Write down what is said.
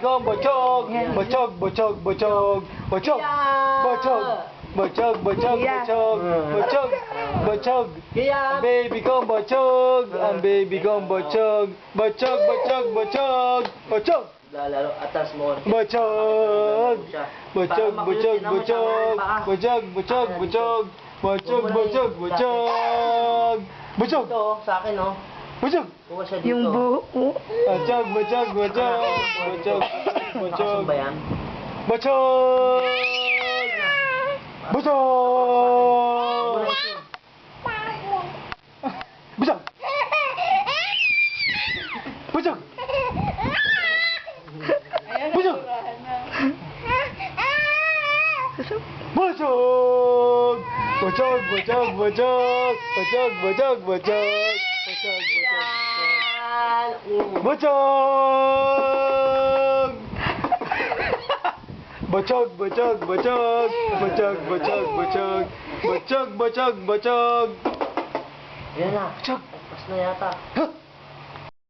kong bachog, bachog, bachog, bachog, bachog, bachog, Yeah. bachog, bachog, bachog. Kaya, Baby kong bachog, ang baby kong bachog, bachog, bachog, bachog, bachog, lalaro, atas mo. bachog, tama yung paa. bachog, bachog, bachog, bachog, bachog, bachog, bachog, Ito, oh, sa akin, oh. Bajag! Yung buo. Bajag, bajag, bajag. Bajag, bajag. Bajag! Bajag! Bajag! Bajag! Bajag! Bajag! Bajag, bajag, bajag. Bajag, bajag, bajag. Bachog! Bachog, bachog, bachog, bachog, bachog, bachog, bachog, bachog, bachog, Yan na. bachog, Pas na yata.